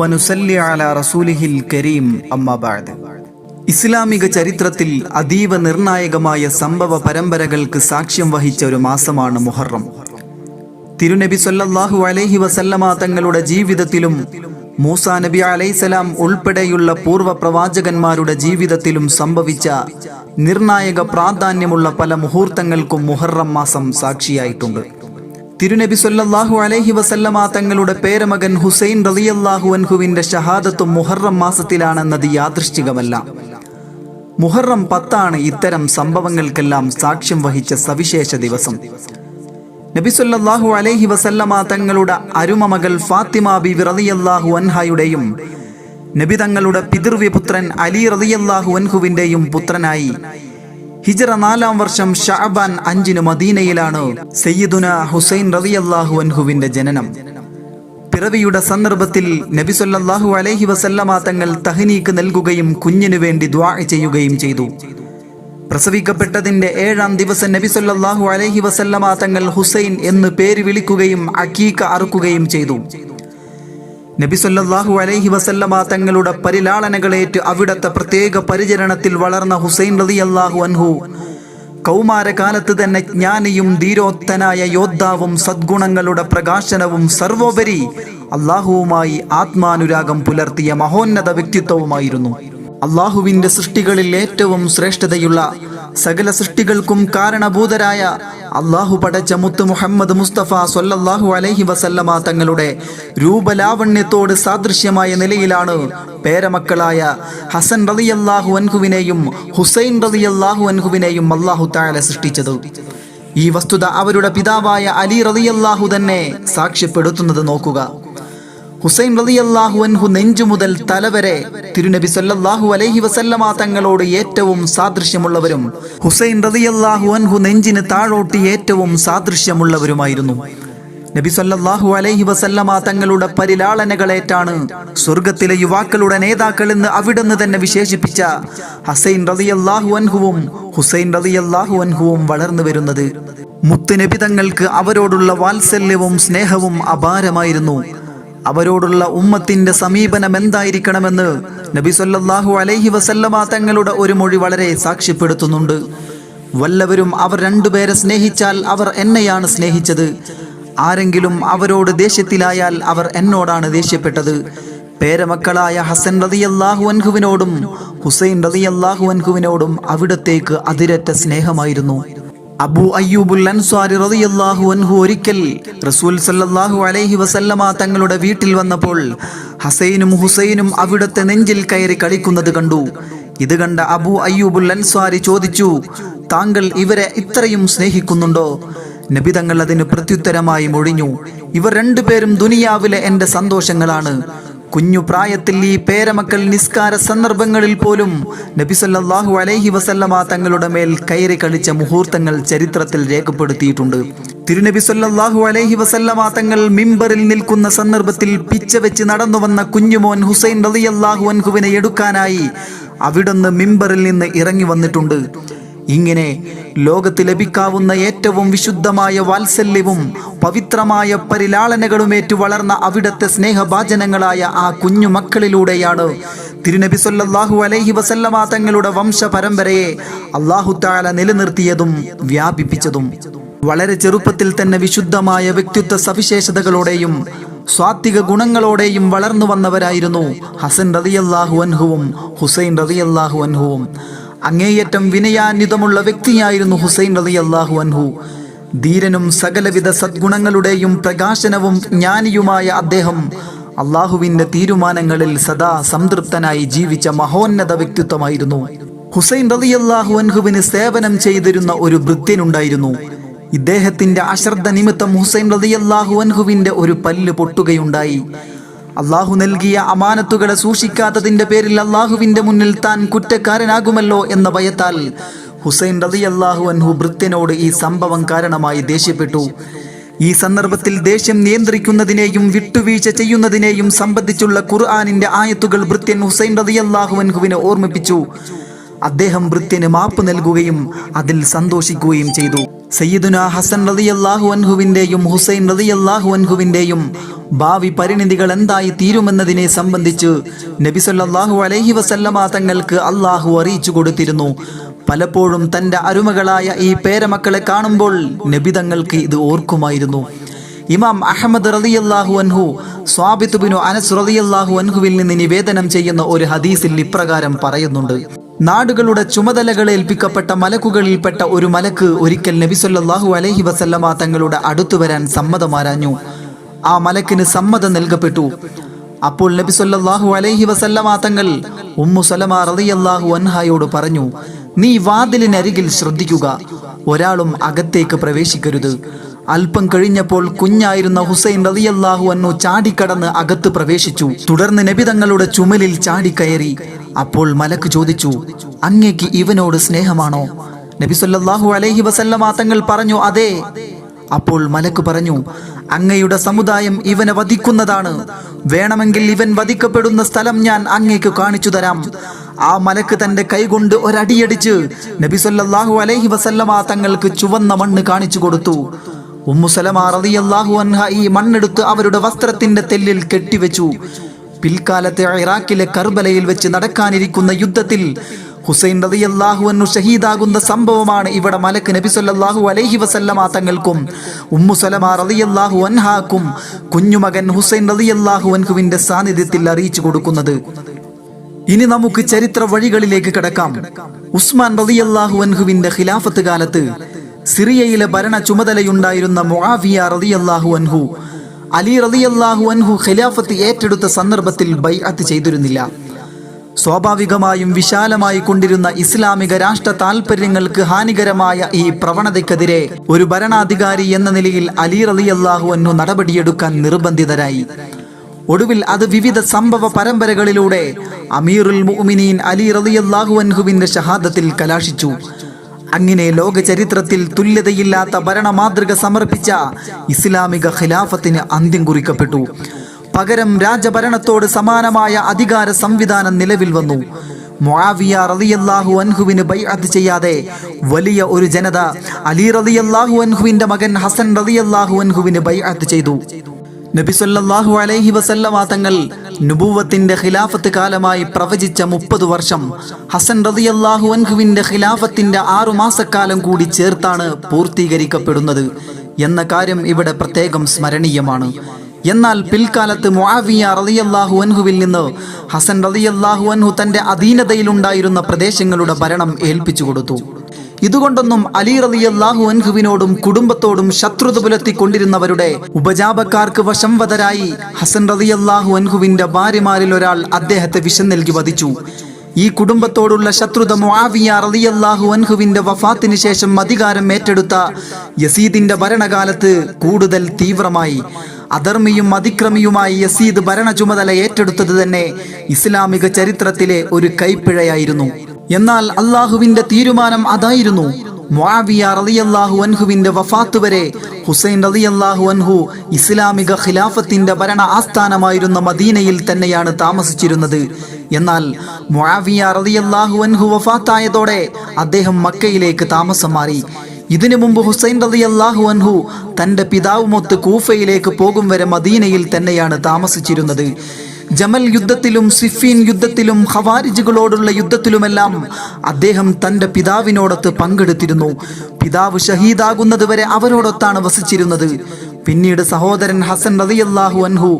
വനുസല്ലി അലാ റസൂലിഹിൽ കരീം അമ്മാ ബഅദ്. ഇസ്ലാമിക ചരിത്രത്തിൽ അതീവ നിർണായകമായ സംഭവ പരമ്പരകൾക്ക് സാക്ഷ്യം വഹിച്ച ഒരു മാസമാണ് മുഹറം. തിരുനബി സൊല്ലാഹു അലൈഹി വസല്ലമ തങ്ങളുടെ ജീവിതത്തിലും മൂസ നബി അലൈസലാം ഉൾപ്പെടെയുള്ള പൂർവ പ്രവാചകന്മാരുടെ ജീവിതത്തിലും സംഭവിച്ച നിർണായക പ്രാധാന്യമുള്ള പല മുഹൂർത്തങ്ങൾക്കും മുഹറം മാസം സാക്ഷിയായിട്ടുണ്ട്. തിരുനബി സൊല്ലാഹു അലൈഹി വസല്ലമ തങ്ങളുടെ പേരമകൻ ഹുസൈൻ റലിയല്ലാഹു അൻഹുവിന്റെ ഷഹാദത്തും മുഹറം മാസത്തിലാണെന്നത് യാദൃശ്ചികമല്ല. മുഹറം പത്താണ് ഇത്തരം സംഭവങ്ങൾക്കെല്ലാം സാക്ഷ്യം വഹിച്ച സവിശേഷ ദിവസം. നബി സല്ലല്ലാഹു അലൈഹി വസല്ലമ തങ്ങളുടെ അരുമമകൾ ഫാത്തിമ ബി റളിയല്ലാഹു അൻഹയുടെയും നബി തങ്ങളുടെ പിതൃവ്യപുത്രൻ അലി റളിയല്ലാഹു അൻഹുവിന്റെയും പുത്രനായി ഹിജറ നാലാം വർഷം ഷാബാൻ അഞ്ചിന് മദീനയിലാണ് സയ്യിദുന ഹുസൈൻ റളിയല്ലാഹു അൻഹുവിന്റെ ജനനം. പിറവിയുടെ സന്ദർഭത്തിൽ നബിസൊല്ലാഹു അലൈഹി വസല്ലമ തങ്ങൾ തഹനീക്ക് നൽകുകയും കുഞ്ഞിനു വേണ്ടി ദ്വാ ചെയ്യുകയും ചെയ്തു. പ്രസവിക്കപ്പെട്ടതിന്റെ ഏഴാം ദിവസം നബിസൊല്ലാഹു അലൈഹി വസല്ലമ തങ്ങൾ ഹുസൈൻ എന്ന് പേര് വിളിക്കുകയും അക്കീക്ക അറുക്കുകയും ചെയ്തു. നബി സല്ലല്ലാഹു അലൈഹി വസല്ലമ തങ്ങളുടെ പരിലാളനകളേറ്റ് അവിടത്തെ പ്രത്യേക പരിചരണത്തിൽ വളർന്ന ഹുസൈൻ റതി അള്ളാഹു അൻഹു. കൗമാരകാലത്ത് തന്നെ ജ്ഞാനിയും ധീരോത്തനായ യോദ്ധാവും സദ്ഗുണങ്ങളുടെ പ്രകാശനവും സർവോപരി അള്ളാഹുവുമായി ആത്മാനുരാഗം പുലർത്തിയ മഹോന്നത വ്യക്തിത്വവുമായിരുന്നു. അള്ളാഹുവിന്റെ സൃഷ്ടികളിൽ ഏറ്റവും ശ്രേഷ്ഠതയുള്ള സകല സൃഷ്ടികൾക്കും കാരണഭൂതരായ അള്ളാഹു പടച്ച മുത്ത് മുഹമ്മദ് മുസ്തഫ സൊല്ലാഹു അലൈഹി വസല്ലമ തങ്ങളുടെ രൂപലാവണ്യത്തോട് സാദൃശ്യമായ നിലയിലാണ് പേരമക്കളായ ഹസൻ റളിയല്ലാഹു അൻഹുവിനെയും ഹുസൈൻ റളിയല്ലാഹു അൻഹുവിനെയും അള്ളാഹു താല സൃഷ്ടിച്ചത്. ഈ വസ്തുത അവരുടെ പിതാവായ അലി റളിയല്ലാഹു തന്നെ സാക്ഷ്യപ്പെടുത്തുന്നത് നോക്കുക. ഹുസൈൻ റളിയല്ലാഹു അൻഹു നെഞ്ചു മുതൽ തലവരെ തിരുനബി സല്ലാഹു അലൈഹി വസല്ലമ തങ്ങളോട് ഏറ്റവും സാദൃശ്യമുള്ളവരും ഹുസൈൻ റളിയല്ലാഹു അൻഹു നെഞ്ചിന് താഴോട്ട് ഏറ്റവും സാദൃശ്യമുള്ളവരുമായിരുന്നു. നബി സല്ലാഹു അലൈഹി വസല്ലമ തങ്ങളുടെ പരിലാളനകളേറ്റാണ് സ്വർഗത്തിലെ യുവാക്കളുടെ നേതാക്കൾ എന്ന് അവിടുന്ന് തന്നെ വിശേഷിപ്പിച്ച ഹസൈൻ റളിയല്ലാഹു അൻഹുവും ഹുസൈൻ റളിയല്ലാഹു അൻഹുവും വളർന്നു വരുന്നത്. മുത്തുനബി തങ്ങൾക്ക് അവരോടുള്ള വാത്സല്യവും സ്നേഹവും അപാരമായിരുന്നു. അവരോടുള്ള ഉമ്മത്തിന്റെ സമീപനം എന്തായിരിക്കണമെന്ന് നബി സല്ലല്ലാഹു അലൈഹി വസല്ലമ തങ്ങളുടെ ഒരു മൊഴി വളരെ സാക്ഷ്യപ്പെടുത്തുന്നുണ്ട്. വല്ലവരും അവർ രണ്ടുപേരെ സ്നേഹിച്ചാൽ അവർ എന്നെയാണ് സ്നേഹിച്ചത്. ആരെങ്കിലും അവരോട് ദേഷ്യത്തിലായാൽ അവർ എന്നോടാണ് ദേഷ്യപ്പെട്ടത്. പേരമക്കളായ ഹസൻ റളിയല്ലാഹു അൻഹുവിനോടും ഹുസൈൻ റളിയല്ലാഹു അൻഹുവിനോടും അവിടത്തേക്ക് അതിരറ്റ സ്നേഹമായിരുന്നു. അബു അയ്യൂബുൽ അൻസ്വാരി റളിയല്ലാഹു അൻഹു ഒരിക്കൽ റസൂൽ സല്ലല്ലാഹു അലൈഹി വസല്ലമ തങ്ങളുടെ വീട്ടിൽ വന്നപ്പോൾ ഹസൈനും ഹുസൈനും അവിടുത്തെ നെഞ്ചിൽ കയറി കളിക്കുന്നത് കണ്ടു. ഇത് കണ്ട അബു അയ്യൂബുൽ അൻസ്വാരി ചോദിച്ചു താങ്കൾ ഇവരെ ഇത്രയും സ്നേഹിക്കുന്നുണ്ടോ? നബി തങ്ങൾ അതിന് പ്രത്യുത്തരമായി മൊഴിഞ്ഞു ഇവർ രണ്ടുപേരും ദുനിയാവിലെ എന്റെ സന്തോഷങ്ങളാണ്. കുഞ്ഞു പ്രായത്തിൽ ഈ പേരമക്കൾ നിസ്കാര സന്ദർഭങ്ങളിൽ പോലും നബിസല്ലാഹു അലൈഹി വസല്ലമ തങ്ങളുടെ മേൽ കയറി കളിച്ച മുഹൂർത്തങ്ങൾ ചരിത്രത്തിൽ രേഖപ്പെടുത്തിയിട്ടുണ്ട്. തിരുനബി സല്ലാഹു അലൈഹി വസല്ലമ തങ്ങൾ മിമ്പറിൽ നിൽക്കുന്ന സന്ദർഭത്തിൽ പിച്ച വെച്ച് നടന്നു വന്ന കുഞ്ഞുമോൻ ഹുസൈൻ റളിയല്ലാഹു അൻഹുവിനെ എടുക്കാനായി അവിടുന്ന് മിമ്പറിൽ നിന്ന് ഇറങ്ങി വന്നിട്ടുണ്ട്. ഇങ്ങനെ ലോകത്ത് ലഭിക്കാവുന്ന ഏറ്റവും വിശുദ്ധമായ വാത്സല്യവും പവിത്രമായ പരിലാളനകളുമേറ്റു വളർന്ന അവിടത്തെ സ്നേഹഭാചനങ്ങളായ ആ കുഞ്ഞു മക്കളിലൂടെയാണ്. തിരുനബി സൊല്ലാഹു അലൈഹി വസല്ലമ തങ്ങളുടെ വംശ പരമ്പരയെ അള്ളാഹു താല നിലനിർത്തിയതും വ്യാപിപ്പിച്ചതും. വളരെ ചെറുപ്പത്തിൽ തന്നെ വിശുദ്ധമായ വ്യക്തിത്വ സവിശേഷതകളോടെയും സ്വാത്വിക ഗുണങ്ങളോടെയും വളർന്നു വന്നവരായിരുന്നു ഹസൻ റതിയല്ലാഹു അൻഹുവും ഹുസൈൻ റതിയല്ലാഹു അൻഹുവും. അങ്ങേയറ്റം വിനയാന്വിതമുള്ള വ്യക്തിയായിരുന്നു ഹുസൈൻ അലി അള്ളാഹു അൻഹു. ധീരനും സകലവിധ സദ്ഗുണങ്ങളുടെയും പ്രകാശനവും ജ്ഞാനിയുമായ അദ്ദേഹം അള്ളാഹുവിന്റെ തീരുമാനങ്ങളിൽ സദാ സംതൃപ്തനായി ജീവിച്ച മഹോന്നത വ്യക്തിത്വമായിരുന്നു. ഹുസൈൻ റലി അള്ളാഹു അൻഹുവിന് സേവനം ചെയ്തിരുന്ന ഒരു ഭൃത്യനുണ്ടായിരുന്നു ഇദ്ദേഹത്തിന്റെ അശ്രദ്ധ നിമിത്തം ഹുസൈൻ റലി അള്ളാഹു അൻഹുവിന്റെ ഒരു പല്ല് പൊട്ടുകയുണ്ടായി. അള്ളാഹു നൽകിയ അമാനത്തുകളെ സൂക്ഷിക്കാത്തതിന്റെ പേരിൽ അള്ളാഹുവിന്റെ മുന്നിൽ താൻ കുറ്റക്കാരനാകുമല്ലോ എന്ന ഭയത്താൽ ഹുസൈൻ റതി അള്ളാഹു അൻഹു ഭൃത്യനോട് ഈ സംഭവം കാരണമായി ദേഷ്യപ്പെട്ടു. ഈ സന്ദർഭത്തിൽ ദേഷ്യം നിയന്ത്രിക്കുന്നതിനെയും വിട്ടുവീഴ്ച ചെയ്യുന്നതിനെയും സംബന്ധിച്ചുള്ള ഖുർആാനിന്റെ ആയത്തുകൾ ഭൃത്യൻ ഹുസൈൻ റതി അള്ളാഹു അൻഹുവിനെ ഓർമ്മിപ്പിച്ചു. അദ്ദേഹം വൃത്യന് മാപ്പ് നൽകുകയും അതിൽ സന്തോഷിക്കുകയും ചെയ്തു. സയ്യിദുന ഹസൻ റളിയല്ലാഹു അൻഹുവിന്റെയും ഹുസൈൻ റളിയല്ലാഹു അൻഹുവിന്റെയും ഭാവി പരിണിതികൾ എന്തായി തീരുമെന്നതിനെ സംബന്ധിച്ച് നബിസൊല്ലാഹു അലൈഹി വസല്ലമ തങ്ങൾക്ക് അള്ളാഹു അറിയിച്ചു കൊടുത്തിരുന്നു. പലപ്പോഴും തന്റെ അരുമകളായ ഈ പേരമക്കളെ കാണുമ്പോൾ നബി തങ്ങൾക്ക് ഇത് ഓർക്കുമായിരുന്നു. ഇമാം അഹമ്മദ് റളിയല്ലാഹു അൻഹു സ്വാബിത്ത് ബിനു അനസ് റളിയല്ലാഹു അൻഹുവിൽ നിന്ന് നിവേദനം ചെയ്യുന്ന ഒരു ഹദീസിൽ ഇപ്രകാരം പറയുന്നുണ്ട്. നാടുകളുടെ ചുമതലകൾ ഏൽപ്പിക്കപ്പെട്ട മലക്കുകളിൽപ്പെട്ട ഒരു മലക്ക് ഒരിക്കൽ നബി സല്ലല്ലാഹു അലൈഹി വസല്ലമ തങ്ങളുടെ അടുത്തു വരാൻ സമ്മതമാരാഞ്ഞു ആ മലക്കിന് സമ്മതം നൽകപ്പെട്ടു. അപ്പോൾ നബി സല്ലല്ലാഹു അലൈഹി വസല്ലമ തങ്ങൾ ഉമ്മു സലമ റളിയല്ലാഹു അൻഹായോട് പറഞ്ഞു നീ വാതിലിനരികിൽ ശ്രദ്ധിക്കുക. ഒരാളും അകത്തേക്ക് പ്രവേശിക്കരുത്. അല്പം കഴിഞ്ഞപ്പോൾ കുഞ്ഞായിരുന്ന ഹുസൈൻ റതിയല്ലാഹു അന്നു ചാടിക്കടന്ന് അകത്ത് പ്രവേശിച്ചു. തുടർന്ന് നബി തങ്ങളുടെ ചുമലിൽ ചാടിക്കയറി. അപ്പോൾ മലക്ക് ചോദിച്ചു അങ്ങേക്ക് ഇവനോട് സ്നേഹമാണോ? നബി സല്ലല്ലാഹു അലൈഹി വസല്ലമ തങ്ങൾ പറഞ്ഞു അതെ. അപ്പോൾ മലക്ക് പറഞ്ഞു അങ്ങയുടെ സമുദായം ഇവനെ വധിക്കുന്നതാണ്. വേണമെങ്കിൽ ഇവൻ വധിക്കപ്പെടുന്ന സ്ഥലം ഞാൻ അങ്ങേക്ക് കാണിച്ചു തരാം. ആ മലക്ക് തന്റെ കൈകൊണ്ട് ഒരടിയടിച്ച് നബി സല്ലല്ലാഹു അലൈഹി വസല്ലമ തങ്ങൾക്ക് ചുവന്ന മണ്ണ് കാണിച്ചു കൊടുത്തു. ഉമ്മു സലമ റളിയല്ലാഹു അൻഹ ഈ മണ്ണെടുത്ത് അവരുടെ വസ്ത്രത്തിന്റെ തെല്ലിൽ കെട്ടിവെച്ചു. പിൽക്കാലത്തെ ഇറാഖിലെ കർബലയിൽ വെച്ച് നടക്കാനിരിക്കുന്ന യുദ്ധത്തിൽ ഹുസൈൻ റളിയല്ലാഹു അൻഹു ഷഹീദാകുന്ന സംഭവമാണ് ഇവിടെ മലക്ക് നബി സല്ലല്ലാഹു അലൈഹി വസല്ലമ തങ്ങൾക്കും ഉമ്മു സലമ റളിയല്ലാഹു അൻഹാക്കും കുഞ്ഞുമകൻ ഹുസൈൻ റളിയല്ലാഹു അൻഹുവിന്റെ സാന്നിധ്യത്തിൽ അറിയിച്ചു കൊടുക്കുന്നത്. ഇനി നമുക്ക് ചരിത്ര വഴികളിലേക്ക് കിടക്കാം. ഉസ്മാൻ റളിയല്ലാഹു അൻഹുവിന്റെ ഖിലാഫത്ത് കാലത്ത് സിറിയയിലെ ഭരണ ചുമതലയുണ്ടായിരുന്ന മുആവിയ റളിയല്ലാഹു അൻഹു. അലി റളിയല്ലാഹു അൻഹു ഖിലാഫത്ത് ഏറ്റെടുത്ത സന്ദർഭത്തിൽ ബൈഅത്ത് ചെയ്തിരുന്നില്ല. സ്വാഭാവികമായും വിശാലമായി കൊണ്ടിരുന്ന ഇസ്ലാമിക രാഷ്ട്ര താൽപര്യങ്ങൾക്ക് ഹാനികരമായ ഈ പ്രവണതയ്ക്കെതിരെ ഒരു ഭരണാധികാരി എന്ന നിലയിൽ അലി റളിയല്ലാഹു അൻഹു നടപടിയെടുക്കാൻ നിർബന്ധിതരായി ഒടുവിൽ അത് വിവിധ സംഭവ പരമ്പരകളിലൂടെ അമീറുൽ മുഅ്മിനീൻ അലി റളിയല്ലാഹു അൻഹുവിന്റെ ഷഹാദത്തിൽ കലാശിച്ചു. അങ്ങനെ ലോക ചരിത്രത്തിൽ തുല്യതയില്ലാത്ത ഭരണ മാതൃക സമർപ്പിച്ച ഇസ്ലാമിക ഖിലാഫത്തിന് അന്ത്യം കുറിക്കപ്പെട്ടു. പകരം രാജഭരണത്തോട് സമാനമായ അധികാര സംവിധാനം നിലവിൽ വന്നു. മുആവിയ റളിയല്ലാഹു അൻഹുവിന് ബൈഅത്ത് ചെയ്യാതെ വലിയ ഒരു ജനത അലി റളിയല്ലാഹു അൻഹുവിന്റെ മകൻ ഹസൻ റളിയല്ലാഹു അൻഹുവിന് ബൈഅത്ത് ചെയ്തു. നബി സല്ലല്ലാഹു അലൈഹി വസല്ലമ തങ്ങൾ നുബുവത്തിന്റെ ഖിലാഫത്ത് കാലമായി പ്രവചിച്ച മുപ്പത് വർഷം ഹസൻ റളിയല്ലാഹു അൻഹുവിന്റെ ഖിലാഫത്തിന്റെ ആറു മാസക്കാലം കൂടി ചേർത്താണ് പൂർത്തീകരിക്കപ്പെടുന്നത് എന്ന കാര്യം ഇവിടെ പ്രത്യേകം സ്മരണീയമാണ്. എന്നാൽ പിൽക്കാലത്ത് മുആവിയ റളിയല്ലാഹു അൻഹുവിൽ നിന്ന് ഹസൻ റളിയല്ലാഹു അൻഹു തന്റെ അധീനതയിലുണ്ടായിരുന്ന പ്രദേശങ്ങളുടെ ഭരണം ഏൽപ്പിച്ചു കൊടുത്തു. ഇതുകൊണ്ടൊന്നും അലി റളിയല്ലാഹു അൻഹുവിനോടും കുടുംബത്തോടും ശത്രുത പുലർത്തിക്കൊണ്ടിരുന്നവരുടെ ഉപജാപക്കാർക്ക് വശംവതരായി ഹസൻ റളിയല്ലാഹു അൻഹുവിന്റെ ഭാര്യമാരിൽ ഒരാൾ അദ്ദേഹത്തെ വിഷം നൽകി വധിച്ചു. ഈ കുടുംബത്തോടുള്ള ശത്രുത മുആവിയ റളിയല്ലാഹു അൻഹുവിന്റെ വഫാത്തിന് ശേഷം അധികാരം ഏറ്റെടുത്ത യസീദിന്റെ ഭരണകാലത്ത് കൂടുതൽ തീവ്രമായി. അധർമ്മിയും അതിക്രമിയുമായി യസീദ് ഭരണ ചുമതല ഏറ്റെടുത്തത് തന്നെ ഇസ്ലാമിക ചരിത്രത്തിലെ ഒരു കൈപ്പിഴയായിരുന്നു. എന്നാൽ അള്ളാഹുവിന്റെ തീരുമാനം അതായിരുന്നു. മുആവിയ റളിയല്ലാഹു അൻഹുവിന്റെ വഫാത്ത് വരെ ഹുസൈൻ റളിയല്ലാഹു അൻഹു ഇസ്ലാമിക ഖിലാഫത്തിന്റെ ഭരണ ആസ്ഥാനമായിരുന്ന മദീനയിൽ തന്നെയാണ് താമസിച്ചിരുന്നത്. എന്നാൽ മുആവിയ റളിയല്ലാഹു അൻഹു വഫാത്തായതോടെ അദ്ദേഹം മക്കയിലേക്ക് താമസം മാറി. ഇതിനു മുമ്പ് ഹുസൈൻ റളിയല്ലാഹു അൻഹു തന്റെ പിതാവുമൊത്ത് കൂഫയിലേക്ക് പോകും വരെ മദീനയിൽ തന്നെയാണ് താമസിച്ചിരുന്നത്. ജമൽ യുദ്ധത്തിലും സിഫീൻ യുദ്ധത്തിലും ഹവാരിജുകളോടുള്ള യുദ്ധത്തിലുമെല്ലാം അദ്ദേഹം തന്റെ പിതാവിനോടൊത്ത് പങ്കെടുത്തിരുന്നു. പിതാവ് ഷഹീദാകുന്നത് വരെ അവരോടൊത്താണ് വസിച്ചിരുന്നത്. പിന്നീട് സഹോദരൻ ഹസൻ റളിയല്ലാഹു അൻഹു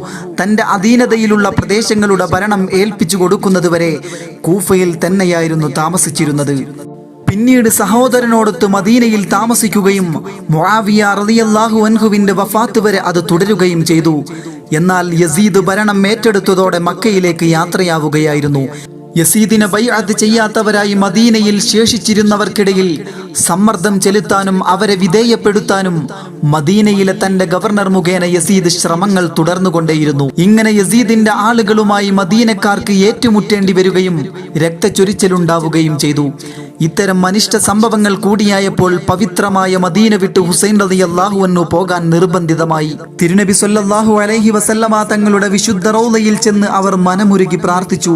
തന്റെ അധീനതയിലുള്ള പ്രദേശങ്ങളുടെ ഭരണം ഏൽപ്പിച്ചു കൊടുക്കുന്നതുവരെ കൂഫയിൽ തന്നെയായിരുന്നു താമസിച്ചിരുന്നത്. പിന്നീട് സഹോദരനോടൊത്ത് മദീനയിൽ താമസിക്കുകയും മുആവിയ റളിയല്ലാഹു അൻഹുവിന്റെ വഫാത്ത് വരെ അത് തുടരുകയും ചെയ്തു. എന്നാൽ യസീദ് ഭരണം ഏറ്റെടുത്തതോടെ മക്കയിലേക്ക് യാത്രയാവുകയായിരുന്നു. യസീദിനെ ബൈഅത്ത് ചെയ്യാത്തവരായി മദീനയിൽ ശേഷിച്ചിരുന്നവർക്കിടയിൽ സമ്മർദ്ദം ചെലുത്താനും അവരെ വിധേയപ്പെടുത്താനും മദീനയിലെ തന്റെ ഗവർണർ മുഖേന യസീദ് ശ്രമങ്ങൾ തുടർന്നുകൊണ്ടേയിരുന്നു. ഇങ്ങനെ യസീദിന്റെ ആളുകളുമായി മദീനക്കാർക്ക് ഏറ്റുമുട്ടേണ്ടി വരികയും രക്തച്ചൊരിച്ചിലുണ്ടാവുകയും ചെയ്തു. ഇത്തരം അനിഷ്ട സംഭവങ്ങൾ കൂടിയായപ്പോൾ പവിത്രമായ മദീന വിട്ട് ഹുസൈൻ റതി അള്ളാഹുവന്നു പോകാൻ നിർബന്ധിതമായി. തിരുനബി സൊല്ലാഹു അലൈഹി വസല്ലമ തങ്ങളുടെ വിശുദ്ധ റൗലയിൽ ചെന്ന് അവർ മനമുരുകി പ്രാർത്ഥിച്ചു.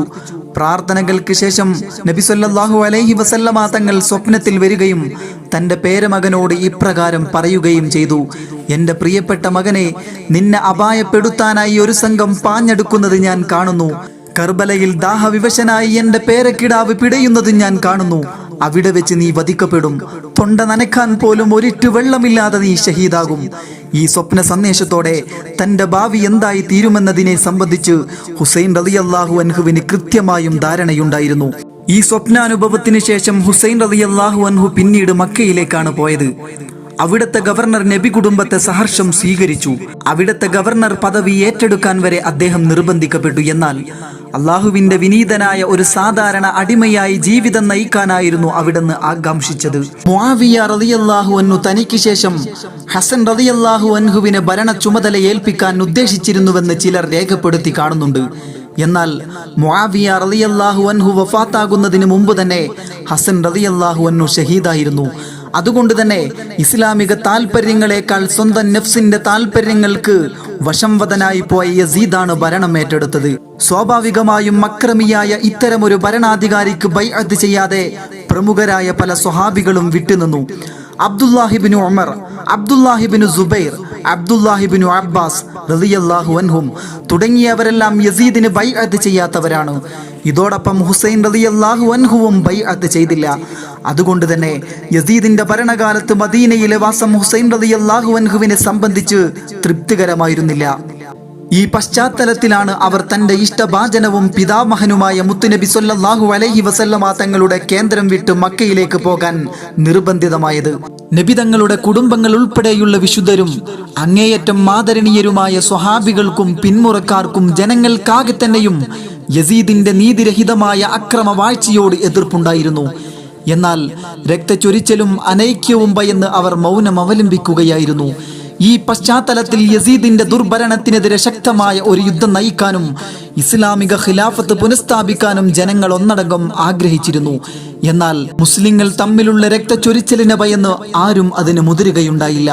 പ്രാർത്ഥനകൾക്ക് ശേഷം നബി സൊല്ലാഹു അലൈഹി വസല്ലമ തങ്ങൾ സ്വപ്നത്തിൽ വരികയും തന്റെ പേരമകനോട് ഇപ്രകാരം പറയുകയും ചെയ്തു എന്റെ പ്രിയപ്പെട്ട മകനെ നിന്നെ അപായപ്പെടുത്താനായി ഒരു സംഘം പാഞ്ഞെടുക്കുന്നത് ഞാൻ കാണുന്നു. കർബലയിൽ ദാഹവിവശനായി എന്റെ പേരക്കിടാവ് പിടയുന്നത് ഞാൻ കാണുന്നു. അവിടെ വെച്ച് നീ വധിക്കപ്പെടും. തൊണ്ട നനക്കാൻ പോലും ഒരിറ്റു വെള്ളമില്ലാതെ നീ ഷഹീദാകും. ഈ സ്വപ്ന സന്ദേശത്തോടെ തന്റെ ഭാവി എന്തായി തീരുമെന്നതിനെ സംബന്ധിച്ച് ഹുസൈൻ റളിയല്ലാഹു അൻഹുവിന് കൃത്യമായും ധാരണയുണ്ടായിരുന്നു. ഈ സ്വപ്നാനുഭവത്തിന് ശേഷം ഹുസൈൻ റളിയല്ലാഹു അൻഹു പിന്നീട് മക്കയിലേക്കാണ് പോയത്. അവിടുത്തെ ഗവർണർ നബി കുടുംബത്തെ സഹർഷം സ്വീകരിച്ചു. അവിടുത്തെ ഗവർണർ പദവി ഏറ്റെടുക്കാൻ വരെ അദ്ദേഹം നിർബന്ധിക്കപ്പെട്ടു. എന്നാൽ അള്ളാഹുവിന്റെ വിനീതനായ ഒരു സാധാരണ അടിമയായി ജീവിതം നയിക്കാനായിരുന്നു അവിടുന്ന് ആകാംക്ഷിച്ചത്. മുആവിയ റളിയല്ലാഹു അൻഹു തനിക്ക് ശേഷം ഹസൻ റളിയല്ലാഹു അൻഹുവിനെ ഭരണ ചുമതല ഏൽപ്പിക്കാൻ ഉദ്ദേശിച്ചിരുന്നുവെന്ന് ചിലർ രേഖപ്പെടുത്തി കാണുന്നുണ്ട്. എന്നാൽ മുആവിയ റളിയല്ലാഹു അൻഹു വഫാത്താകുന്നതിന് മുമ്പ് തന്നെ ഹസൻ റളിയല്ലാഹു അൻഹു ഷഹീദായിരുന്നു. അതുകൊണ്ട് തന്നെ ഇസ്ലാമിക താൽപ്പര്യങ്ങളെക്കാൾ സ്വന്തം നഫ്സിന്റെ താൽപ്പര്യങ്ങൾക്ക് വശംവദനായി പോയ യസീദാണ് ഭരണം ഏറ്റെടുത്തത്. സ്വാഭാവികമായും അക്രമിയായ ഇത്തരമൊരു ഭരണാധികാരിക്ക് ബൈഅത്ത് ചെയ്യാതെ പ്രമുഖരായ പല സ്വഹാബികളും വിട്ടുനിന്നു. Abdullah ibn Umar Abdullah ibn Zubair Abdullah ibn Abbas റളിയല്ലാഹു അൻഹും തുടങ്ങിയവരെല്ലാം യസീദിന് ബൈഅത്ത് ചെയ്യാത്തവരാണ്. ഇതോടൊപ്പം ഹുസൈൻ റളിയല്ലാഹു അൻഹുവും ബൈഅത്ത് ചെയ്തില്ല. അതുകൊണ്ട് തന്നെ യസീദിന്റെ ഭരണകാലത്ത് മദീനയിലെ വാസം ഹുസൈൻ റളിയല്ലാഹു അൻഹുവിനെ സംബന്ധിച്ച് തൃപ്തികരമായിരുന്നില്ല. ഈ പശ്ചാത്തലത്തിലാണ് അവർ തന്റെ ഇഷ്ടഭാജനവും പിതാമഹനുമായ മുത്തുനബി സൊല്ലാഹു അലൈഹി വസല്ലമ തങ്ങളുടെ കേന്ദ്രം വിട്ട് മക്കയിലേക്ക് പോകാൻ നിർബന്ധിതമായത്. നബി തങ്ങളുടെ കുടുംബങ്ങൾ ഉൾപ്പെടെയുള്ള വിശുദ്ധരും അങ്ങേയറ്റം മാതരണീയരുമായ സ്വഹാബികൾക്കും പിന്മുറക്കാർക്കും ജനങ്ങൾക്കാകെ തന്നെയും യസീദിന്റെ നീതിരഹിതമായ അക്രമ വാഴ്ചയോട് എതിർപ്പുണ്ടായിരുന്നു. എന്നാൽ രക്തചൊരിച്ചലും അനൈക്യവും ഭയന്ന് അവർ മൗനം അവലംബിക്കുകയായിരുന്നു. ഈ പശ്ചാത്തലത്തിൽ യസീദിന്റെ ദുർഭരണത്തിനെതിരെ ശക്തമായ ഒരു യുദ്ധം നയിക്കാനും ഇസ്ലാമിക ഖിലാഫത്ത് പുനഃസ്ഥാപിക്കാനും ജനങ്ങൾ ഒന്നടങ്കം ആഗ്രഹിച്ചിരുന്നു. എന്നാൽ മുസ്ലിങ്ങൾ തമ്മിലുള്ള രക്തച്ചൊരിച്ചലിനെ ഭയന്ന് ആരും അതിന് മുതിരുകയുണ്ടായില്ല.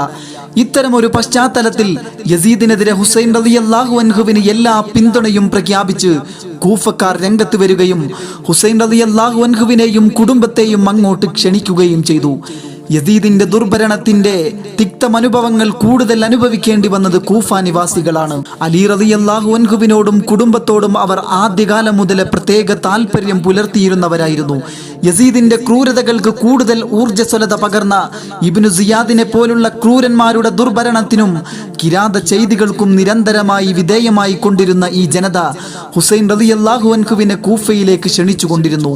ഇത്തരം ഒരു പശ്ചാത്തലത്തിൽ യസീദിനെതിരെ ഹുസൈൻ റളിയല്ലാഹു അൻഹുവിന് എല്ലാ പിന്തുണയും പ്രഖ്യാപിച്ച് കൂഫക്കാർ രംഗത്ത് വരികയും ഹുസൈൻ റളിയല്ലാഹു അൻഹുവിനെയും കുടുംബത്തെയും അങ്ങോട്ട് ക്ഷണിക്കുകയും ചെയ്തു. യസീദിന്റെ ദുർഭരണത്തിന്റെ തിക്തമനുഭവങ്ങൾ കൂടുതൽ അനുഭവിക്കേണ്ടി വന്നത് കൂഫ നിവാസികളാണ്. അലി റളിയല്ലാഹു അൻഹുവിനോടും കുടുംബത്തോടും അവർ ആദ്യകാലം മുതലേ പ്രത്യേക താല്പര്യം പുലർത്തിയിരുന്നവരായിരുന്നു. യസീദിന്റെ ക്രൂരതകൾക്ക് കൂടുതൽ ഊർജസ്വലത പകർന്ന ഇബിനു സിയാദിനെ പോലുള്ള ക്രൂരന്മാരുടെ ദുർഭരണത്തിനും കിരാത ചെയ്തികൾക്കും നിരന്തരമായി വിധേയമായി കൊണ്ടിരുന്ന ഈ ജനത ഹുസൈൻ റളിയല്ലാഹു അൻഹുവിനെ കൂഫയിലേക്ക് ക്ഷണിച്ചുകൊണ്ടിരുന്നു.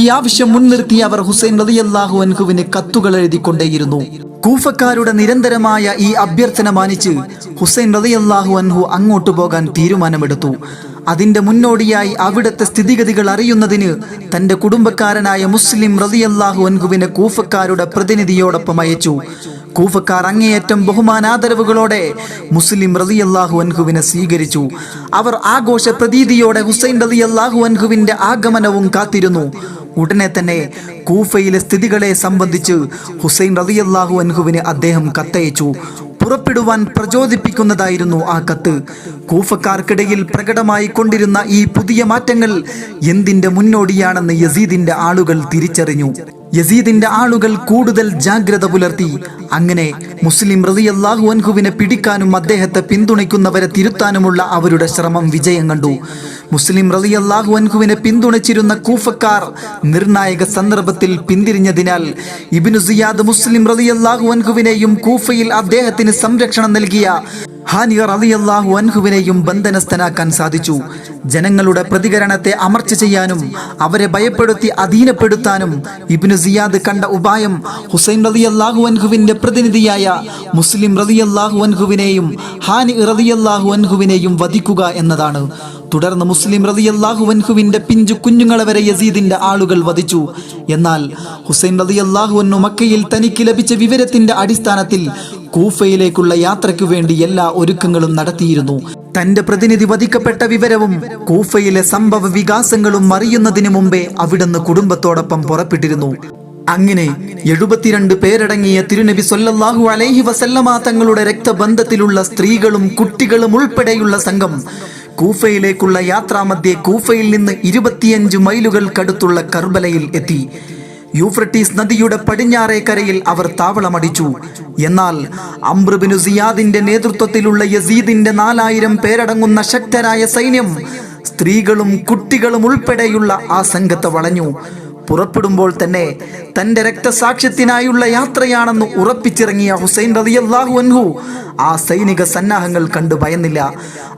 ഈ ആവശ്യം മുൻനിർത്തി അവർ ഹുസൈൻ റളിയല്ലാഹു അൻഹുവിന് കത്തുകൾ എഴുതിക്കൊണ്ടേയിരുന്നു. കൂഫക്കാരുടെ നിരന്തരമായ ഈ അഭ്യർത്ഥന മാനിച്ച് ഹുസൈൻ റളിയല്ലാഹു അൻഹു അങ്ങോട്ട് പോകാൻ തീരുമാനമെടുത്തു. അതിന്റെ മുന്നോടിയായി അവിടുത്തെ സ്ഥിതിഗതികൾ അറിയുന്നതിന് തന്റെ കുടുംബക്കാരനായ മുസ്ലിം റതിയല്ലാഹു അൻഹുവിനെ കൂഫക്കാരുടെ പ്രതിനിധിയോടൊപ്പം അയച്ചു. കൂഫക്കാർ അങ്ങേയറ്റം ബഹുമാനാദരവുകളോടെ മുസ്ലിം റളിയല്ലാഹു അൻഹുവിനെ സ്വീകരിച്ചു. അവർ ആഘോഷ പ്രതീതിയോടെ ഹുസൈൻ റളിയല്ലാഹു അൻഹുവിന്റെ ആഗമനവും കാത്തിരുന്നു. ഉടനെ തന്നെ കൂഫയിലെ സ്ഥിതികളെ സംബന്ധിച്ച് ഹുസൈൻ റളിയല്ലാഹു അൻഹുവിന് അദ്ദേഹം കത്തയച്ചു. പുറപ്പെടുവാൻ പ്രചോദിപ്പിക്കുന്നതായിരുന്നു ആ കത്ത്. കൂഫക്കാർക്കിടയിൽ പ്രകടമായി കൊണ്ടിരുന്ന ഈ പുതിയ മാറ്റങ്ങൾ എന്തിന്റെ മുന്നോടിയാണെന്ന് യസീദിന്റെ ആളുകൾ തിരിച്ചറിഞ്ഞു. യസീദിന്റെ ആളുകൾ കൂടുതൽ ജാഗ്രത പുലർത്തി. അങ്ങനെ മുസ്ലിം റളിയല്ലാഹു അൻഹുവിനെ പിടിക്കാനും അദ്ദേഹത്തെ പിന്തുണയ്ക്കുന്നവരെ തിരുത്താനുമുള്ള അവരുടെ ശ്രമം വിജയം കണ്ടു. മുസ്ലിം റളിയല്ലാഹു അൻഹുവിനെ പിന്തുണച്ചിരുന്ന കൂഫക്കാർ നിർണായക സന്ദർഭത്തിൽ പിന്തിരിഞ്ഞതിനാൽ ഇബിനു സിയാദ് മുസ്ലിം റളിയല്ലാഹു അൻഹുവിനെയും കൂഫയിൽ അദ്ദേഹത്തിന് സംരക്ഷണം നൽകിയ ഹാനിയ റളിയല്ലാഹു അൻഹുവിനെയും ബന്ധനസ്ഥനാക്കാൻ സാധിച്ചു. ജനങ്ങളുടെ പ്രതികരണത്തെ അമർച്ച ചെയ്യാനും അവരെ ഭയപ്പെടുത്തി അധീനപ്പെടുത്താനും ഇബ്നു സിയാദ് കണ്ട ഉപായം ഹുസൈൻ റളിയല്ലാഹു അൻഹുവിന്റെ പ്രതിനിധിയായ മുസ്ലിം റളിയല്ലാഹു അൻഹുവിനെയും ഹാനി റളിയല്ലാഹു അൻഹുവിനെയും വധിക്കുക എന്നതാണ്. തുടർന്ന് മുസ്ലിം റളിയല്ലാഹു അൻഹുവിന്റെ പിഞ്ചു കുഞ്ഞുങ്ങളെ വരെ യസീദിന്റെ ആളുകൾ വധിച്ചു. എന്നാൽ ഹുസൈൻ റളിയല്ലാഹു അൻഹു മക്കയിൽ തനിക്ക് ലഭിച്ച വിവരത്തിന്റെ അടിസ്ഥാനത്തിൽ കൂഫയിലേക്കുള്ള യാത്രയ്ക്കു വേണ്ടി എല്ലാ ഒരുക്കങ്ങളും നടത്തിയിരുന്നു. തന്റെ പ്രതിനിധി വധിക്കപ്പെട്ട വിവരവും കൂഫയിലെ സംഭവ വികാസങ്ങളും അറിയുന്നതിന് മുമ്പേ അവിടുന്ന് കുടുംബത്തോടൊപ്പം പുറപ്പെട്ടിരുന്നു. അങ്ങനെ എഴുപത്തിരണ്ട് പേരടങ്ങിയ തിരുനബി സൊല്ലാഹു അലൈഹി വസല്ലമ തങ്ങളുടെ രക്തബന്ധത്തിലുള്ള സ്ത്രീകളും കുട്ടികളും ഉൾപ്പെടെയുള്ള സംഘം കൂഫയിലേക്കുള്ള യാത്രാമധ്യേ കൂഫയിൽ നിന്ന് ഇരുപത്തിയഞ്ച് മൈലുകൾക്കടുത്തുള്ള കർബലയിൽ എത്തി. യൂഫ്രട്ടീസ് നദിയുടെ പടിഞ്ഞാറേ കരയിൽ അവർ താവളമടിച്ചു. എന്നാൽ അംബ്രുബിനു സിയാദിന്റെ നേതൃത്വത്തിലുള്ള യസീദിന്റെ നാലായിരം പേരടങ്ങുന്ന ശക്തരായ സൈന്യം സ്ത്രീകളും കുട്ടികളും ഉൾപ്പെടെയുള്ള ആ സംഘത്തെ വളഞ്ഞു. പുറപ്പെടുമ്പോൾ തന്നെ തന്റെ രക്തസാക്ഷ്യത്തിനായുള്ള യാത്രയാണെന്ന് ഉറപ്പിച്ചിറങ്ങിയ ഹുസൈൻ റളിയല്ലാഹു അൻഹു ആ സൈനിക സന്നാഹങ്ങൾ കണ്ടു ഭയന്നില്ല.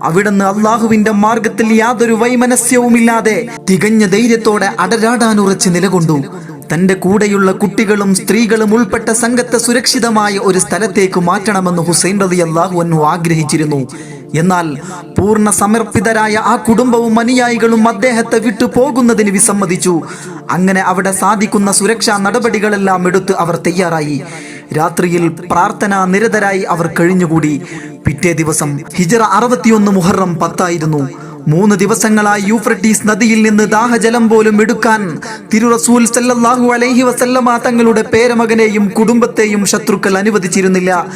അവിടുന്ന് അള്ളാഹുവിന്റെ മാർഗത്തിൽ യാതൊരു വൈമനസ്യവുമില്ലാതെ തികഞ്ഞ ധൈര്യത്തോടെ അടരാടാനുറച്ച് നിലകൊണ്ടു. തന്റെ കൂടെയുള്ള കുട്ടികളും സ്ത്രീകളും ഉൾപ്പെട്ട സംഘത്തെ സുരക്ഷിതമായ ഒരു സ്ഥലത്തേക്ക് മാറ്റണമെന്ന് ഹുസൈൻ റതി അള്ളാഹു അൻഹു ആഗ്രഹിച്ചിരുന്നു. എന്നാൽ പൂർണ സമർപ്പിതരായ ആ കുടുംബവും അനുയായികളും അദ്ദേഹത്തെ വിട്ടു പോകുന്നതിന് വിസമ്മതിച്ചു. അങ്ങനെ അവിടെ സാധിക്കുന്ന സുരക്ഷാ നടപടികളെല്ലാം എടുത്ത് അവർ തയ്യാറായി. രാത്രിയിൽ പ്രാർത്ഥന നിരതരായി അവർ കഴിഞ്ഞുകൂടി. പിറ്റേ ദിവസം ഹിജറ അറുപത്തിയൊന്ന് മുഹറം പത്തായിരുന്നു. മൂന്ന് ദിവസങ്ങളായി യൂഫ്രട്ടീസ് നദിയിൽ നിന്ന് ദാഹജലം പോലും എടുക്കാൻ തിരുറസൂൽ സല്ലാഹു അലൈഹി വസല്ലമ തങ്ങളുടെ പേരമകനെയും കുടുംബത്തെയും ശത്രുക്കൾ അനുവദിച്ചിരുന്നില്ല.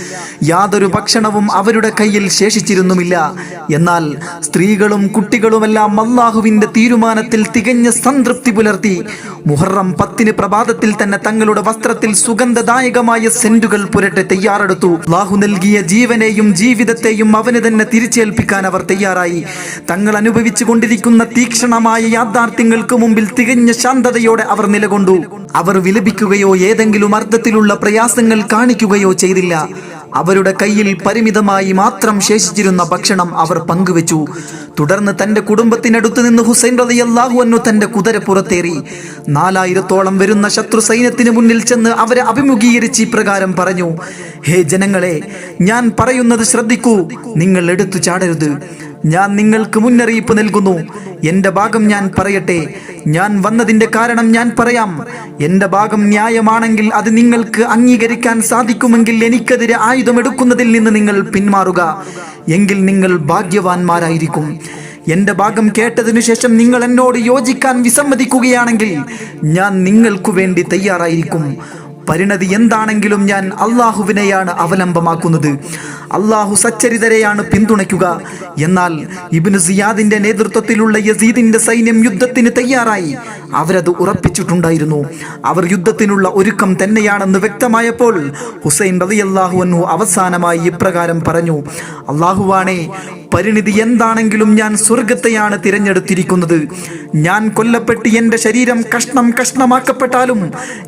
യാതൊരു ഭക്ഷണവും അവരുടെ കയ്യിൽ ശേഷിച്ചിരുന്നുമില്ല. എന്നാൽ സ്ത്രീകളും കുട്ടികളുമെല്ലാം അള്ളാഹുവിന്റെ തീരുമാനത്തിൽ തികഞ്ഞ സംതൃപ്തി പുലർത്തി. മുഹറം പത്തിന് പ്രഭാതത്തിൽ തന്നെ തങ്ങളുടെ വസ്ത്രത്തിൽ സുഗന്ധദായകമായ സെന്റുകൾ പുരട്ടെ തയ്യാറെടുത്തു. അള്ളാഹു നൽകിയ ജീവനെയും ജീവിതത്തെയും അവന് തന്നെ തിരിച്ചേൽപ്പിക്കാൻ അവർ തയ്യാറായി. തങ്ങൾ അനുഭവിച്ചു കൊണ്ടിരിക്കുന്ന തീക്ഷണമായ യാഥാർത്ഥ്യങ്ങൾക്ക് മുമ്പിൽ തികഞ്ഞ ശാന്തതയോടെ അവർ നിലകൊണ്ടു. അവർ വിലപിക്കുകയോ ഏതെങ്കിലും അർത്ഥത്തിലുള്ള പ്രയാസങ്ങൾ കാണിക്കുകയോ ചെയ്തില്ല. അവരുടെ കയ്യിൽ പരിമിതമായി മാത്രം ശേഷിച്ചിരുന്ന ഭക്ഷണം അവർ പങ്കുവെച്ചു. തുടർന്ന് തന്റെ കുടുംബത്തിനടുത്ത് നിന്ന് ഹുസൈൻ റളിയല്ലാഹു അൻഹു തന്റെ കുതിര പുറത്തേറി. നാലായിരത്തോളം വരുന്ന ശത്രു സൈന്യത്തിന് മുന്നിൽ ചെന്ന് അവരെ അഭിമുഖീകരിച്ച് ഇപ്രകാരം പറഞ്ഞു ഹേ ജനങ്ങളെ ഞാൻ പറയുന്നത് ശ്രദ്ധിക്കൂ. നിങ്ങൾ എടുത്തു ചാടരുത്. ഞാൻ നിങ്ങൾക്ക് മുന്നറിയിപ്പ് നൽകുന്നു. എന്റെ ഭാഗം ഞാൻ പറയട്ടെ. ഞാൻ വന്നതിന്റെ കാരണം ഞാൻ പറയാം. എന്റെ ഭാഗം ന്യായമാണെങ്കിൽ അത് നിങ്ങൾക്ക് അംഗീകരിക്കാൻ സാധിക്കുമെങ്കിൽ എനിക്കെതിരെ ആയുധമെടുക്കുന്നതിൽ നിന്ന് നിങ്ങൾ പിന്മാറുക. എങ്കിൽ നിങ്ങൾ ഭാഗ്യവാന്മാരായിരിക്കും. എന്റെ ഭാഗം കേട്ടതിനു ശേഷം നിങ്ങൾ എന്നോട് യോജിക്കാൻ വിസമ്മതിക്കുകയാണെങ്കിൽ ഞാൻ നിങ്ങൾക്കു വേണ്ടി തയ്യാറായിരിക്കും. പരിണതി എന്താണെങ്കിലും ഞാൻ അള്ളാഹുവിനെയാണ് അവലംബമാക്കുന്നത്. അള്ളാഹു സച്ചരിതരെയാണ് പിന്തുണയ്ക്കുക. എന്നാൽ ഇബിന് സിയാദിന്റെ നേതൃത്വത്തിലുള്ള യസീദിന്റെ സൈന്യം യുദ്ധത്തിന് തയ്യാറായി. അവരത് ഉറപ്പിച്ചിട്ടുണ്ടായിരുന്നു. അവർ യുദ്ധത്തിനുള്ള ഒരുക്കം തന്നെയാണെന്ന് വ്യക്തമായപ്പോൾ ഹുസൈൻ റളിയല്ലാഹു അൻഹു അവസാനമായി ഇപ്രകാരം പറഞ്ഞു. അള്ളാഹുവാണേ പരിണിതി എന്താണെങ്കിലും ഞാൻ സ്വർഗത്തെയാണ് തിരഞ്ഞെടുത്തിരിക്കുന്നത്. ഞാൻ കൊല്ലപ്പെട്ട് എന്റെ ശരീരം കഷ്ണം കഷ്ണമാക്കപ്പെട്ടാലും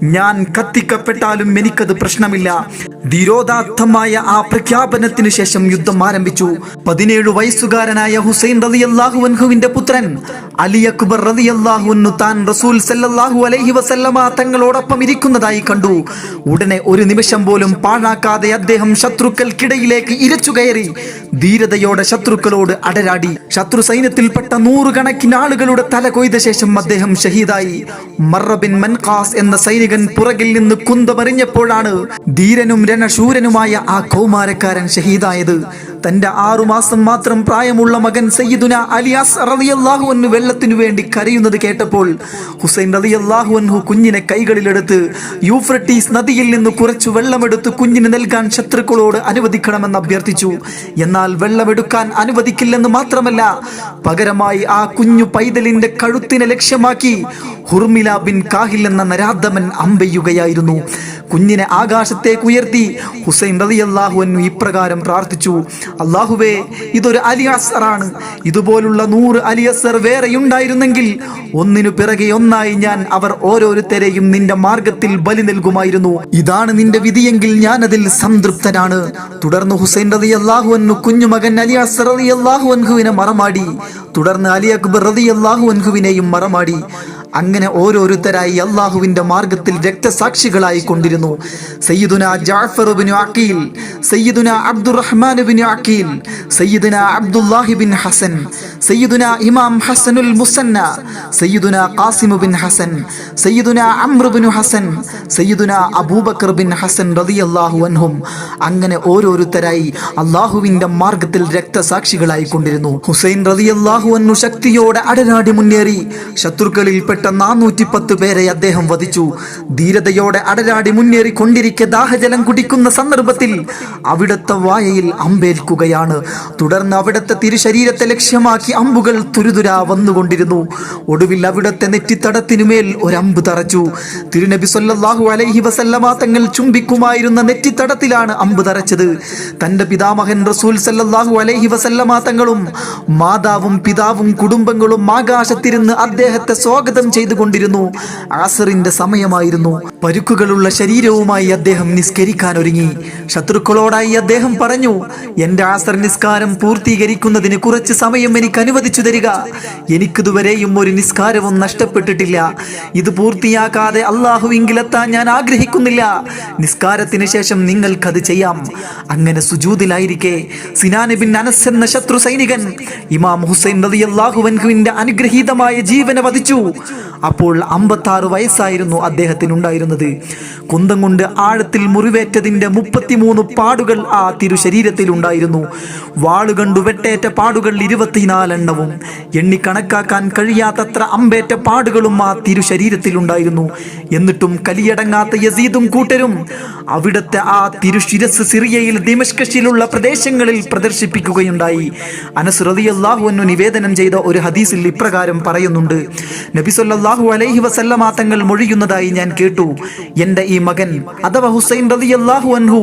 ഞാൻ കത്തിക്കപ്പെട്ടാലും എനിക്കത് പ്രശ്നമില്ല. ധീരോദാത്തമായ ആ പ്രഖ്യാപനത്തിന് ശേഷം യുദ്ധം ആരംഭിച്ചു. പതിനേഴ് വയസ്സുകാരനായ ഹുസൈൻ റളിയല്ലാഹു അൻഹുവിന്റെ പുത്രൻ അലി അക്ബർ റളിയല്ലാഹു അൻഹു താൻ റസൂൽ സല്ലല്ലാഹു അലൈഹി വസല്ലമ തങ്ങളോടൊപ്പം ഇരിക്കുന്നതായി കണ്ടു. ഉടനെ ഒരു നിമിഷം പോലും പാഴാക്കാതെ അദ്ദേഹം ശത്രുക്കൾക്കിടയിലേക്ക് ഇരച്ചു കയറി ധീരതയോടെ ശത്രുക്കളോട് അടരാടി. ശത്രു സൈന്യത്തിൽപ്പെട്ട നൂറുകണക്കിന് ആളുകളുടെ തല കൊയ്ത ശേഷം അദ്ദേഹം ഷഹീദായി. മറബിൻ മൻഖാസ് എന്ന സൈനികൻ പുറകിൽ നിന്ന് കുന്തമറിഞ്ഞപ്പോഴാണ് ധീരനും രണശൂരനുമായ ആ കൗമാരക്കാരൻ ഷഹീദായത്. തന്റെ ആറുമാസം മാത്രം പ്രായമുള്ള മകൻ സയ്യിദുന അലിയാസ് റളിയല്ലാഹു അൻഹു വെള്ളത്തിനു വേണ്ടി കരയുന്നത് കേട്ടപ്പോൾ ഹുസൈൻ റളിയല്ലാഹു അൻഹു കുഞ്ഞിനെ കൈകളിലെടുത്ത് യൂഫ്രട്ടീസ് നദിയിൽ നിന്ന് കുറച്ച് വെള്ളമെടുത്ത് കുഞ്ഞിന് നൽകാൻ ശത്രുക്കളോട് അനുവദിക്കണമെന്ന് അഭ്യർത്ഥിച്ചു. എന്നാൽ വെള്ളമെടുക്കാൻ അനുവദിക്കില്ലെന്ന് മാത്രമല്ല പകരമായി ആ കുഞ്ഞു പൈതലിന്റെ കഴുത്തിനെ ലക്ഷ്യമാക്കി ഹുർമില ബിൻ കാഹിൽ എന്ന നരാധമൻ അമ്പെയ്യുകയായിരുന്നു. കുഞ്ഞിനെ ആകാശത്തേക്ക് ഉയർത്തി ഹുസൈൻ റളിയല്ലാഹു അൻഹു ഇപ്രകാരം പ്രാർത്ഥിച്ചു അള്ളാഹുവേ ഇതൊരു അലിയസറാണ്. ഇതുപോലുള്ള നൂറ് അലിയസർ വേറെയുണ്ടായിരുന്നെങ്കിൽ ഒന്നിനു പിറകെ ഒന്നായി ഞാൻ അവർ ഓരോരുത്തരെയും നിന്റെ മാർഗത്തിൽ ബലി നൽകുമായിരുന്നു. ഇതാണ് നിന്റെ വിധിയെങ്കിൽ ഞാൻ അതിൽ സംതൃപ്തനാണ്. തുടർന്ന് ഹുസൈൻ റതി അള്ളാഹു അന്നു കുഞ്ഞുമകൻ അലി അസർ അള്ളാഹു അൻഹുവിനെ മറമാടി. തുടർന്ന് അലി അക്ബർ റതി അള്ളാഹു അൻഹുവിനെയും മറമാടി. അങ്ങനെ ഓരോരുത്തരായി അള്ളാഹുവിന്റെ മാർഗത്തിൽ രക്തസാക്ഷികളായി കൊണ്ടിരുന്നു. സയ്യിദുന ജാഫർ ബിൻ അക്കീൽ സയ്യിദുന അബ്ദുറഹ്മാൻ ബിൻ അക്കീൽ സയ്യിദുന അബ്ദുല്ലാഹി ബിൻ ഹസൻ സയ്യിദുന ഇമാം ഹസനുൽ മുസന്ന സയ്യിദുന ഖാസിം ബിൻ ഹസൻ സയ്യിദുന അംർ ബിൻ ഹസൻ സയ്യിദുന അബൂബക്കർ ബിൻ ഹസൻ റളിയല്ലാഹു അൻഹും. അങ്ങനെ ഓരോരുത്തരായി അള്ളാഹുവിന്റെ മാർഗത്തിൽ രക്തസാക്ഷികളായി കൊണ്ടിരുന്നു. ഹുസൈൻ റളിയല്ലാഹു അൻഹു ശക്തിയോടെ അടരാടി മുന്നേറി. ശത്രുക്കളിൽപ്പെട്ട നാനൂറ്റി പത്ത് പേരെ അദ്ദേഹം വധിച്ചു. ധീരതയോടെ അടലാടി മുന്നേറി കൊണ്ടിരിക്കെ ദാഹജലം കുടിക്കുന്ന സന്ദർഭത്തിൽ അവിടുത്തെ വായയിൽ അമ്പേൽക്കുകയാണ്. തുടർന്ന് അവിടുത്തെ തിരുശരീരത്തെ ലക്ഷ്യമാക്കി അമ്പുകൾ തുരുതുരാ വന്നുകൊണ്ടിരുന്നു. ഒടുവിൽ അവിടുത്തെ നെറ്റിത്തടത്തിനുമേൽ ഒരമ്പ് തറച്ചു. തിരുനബി സൊല്ലാഹു അലൈഹി വസല്ലമ തങ്ങൾ ചുംബിക്കുമായിരുന്ന നെറ്റിത്തടത്തിലാണ് അമ്പ് തറച്ചത്. തന്റെ പിതാമഹൻ റസൂൽ സല്ലാഹു അലൈഹി വസല്ലമ തങ്ങളും മാതാവും പിതാവും കുടുംബങ്ങളും ആകാശത്തിരുന്ന് അദ്ദേഹത്തെ സ്വാഗതം ചെയ്തുകൊണ്ടിരുന്നു. ആസറിന്റെ സമയമായിരുന്നു. പരുക്കുകളുള്ള ശരീരവുമായി അദ്ദേഹം നിസ്കരിക്കാൻ ഒരുങ്ങി. ശത്രുക്കളോടായി അദ്ദേഹം പറഞ്ഞു എന്റെ ആസർ നിസ്കാരം പൂർത്തീകരിക്കുന്നതിന് കുറച്ച് സമയം എനിക്ക് അനുവദിച്ചു തരിക. എനിക്കിതുവരെയും ഒരു നിസ്കാരവും നഷ്ടപ്പെട്ടിട്ടില്ല. ഇത് പൂർത്തിയാക്കാതെ അള്ളാഹുവിങ്കിലെത്താൻ ഞാൻ ആഗ്രഹിക്കുന്നില്ല. നിസ്കാരത്തിന് ശേഷം നിങ്ങൾക്കത് ചെയ്യാം. അങ്ങനെ സുജൂതിലായിരിക്കെ സിനാനബിൻ അനസ് എന്ന ശത്രു സൈനികൻ ഇമാം ഹുസൈൻ റളിയല്ലാഹുവിന്റെ അനുഗ്രഹീതമായ ജീവനെ വധിച്ചു. അപ്പോൾ അമ്പത്താറ് വയസ്സായിരുന്നു അദ്ദേഹത്തിനുണ്ടായിരുന്നത്. കുന്തം കൊണ്ട് ആഴത്തിൽ മുറിവേറ്റതിന്റെ മുപ്പത്തിമൂന്ന് പാടുകൾ ആ തിരുശരീരത്തിൽ ഉണ്ടായിരുന്നു വാളുകണ്ടു വെട്ടേറ്റ പാടുകൾ ഇരുപത്തിനാലെണ്ണവും. എണ്ണിക്കണക്കാക്കാൻ കഴിയാത്തത്ര അമ്പേറ്റ പാടുകളും ആ തിരുശരീരത്തിൽ ഉണ്ടായിരുന്നു എന്നിട്ടും കലിയടങ്ങാത്ത യസീദും കൂട്ടരും അവിടുത്തെ ആ തിരുശിരസ് സിറിയയിൽ ദിമഷ്കഷിലുള്ള പ്രദേശങ്ങളിൽ പ്രദർശിപ്പിക്കുകയുണ്ടായി. അനസ് റളിയല്ലാഹു എന്നു നിവേദനം ചെയ്ത ഒരു ഹദീസിൽ ഇപ്രകാരം പറയുന്നുണ്ട്. നബി സല്ലല്ലാഹു അലൈഹി വസല്ലമ തങ്ങൾ മൊഴിയുന്നതായി ഞാൻ കേട്ടു. എന്റെ ഈ മകൻ അഥവാ ഹുസൈൻ റതിയല്ലാഹു അൻഹു